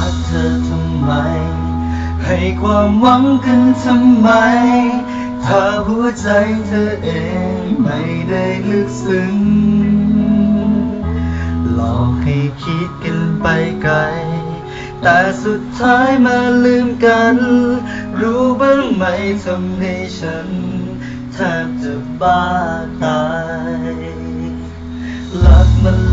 ากเธอทำไม ให้ความหวังกันทำไม ถ้าหัวใจเธอเองไม่ได้ลึกซึ้ง หลอกให้คิดกันไปไกล แต่สุดท้ายมาลืมกัน รู้บ้างไหมทำให้ฉันแทบจะบ้าตาย รักมัน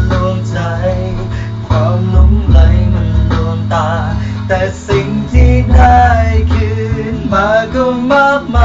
แต่สิ่งที่ได้คืนมาก็มากมาย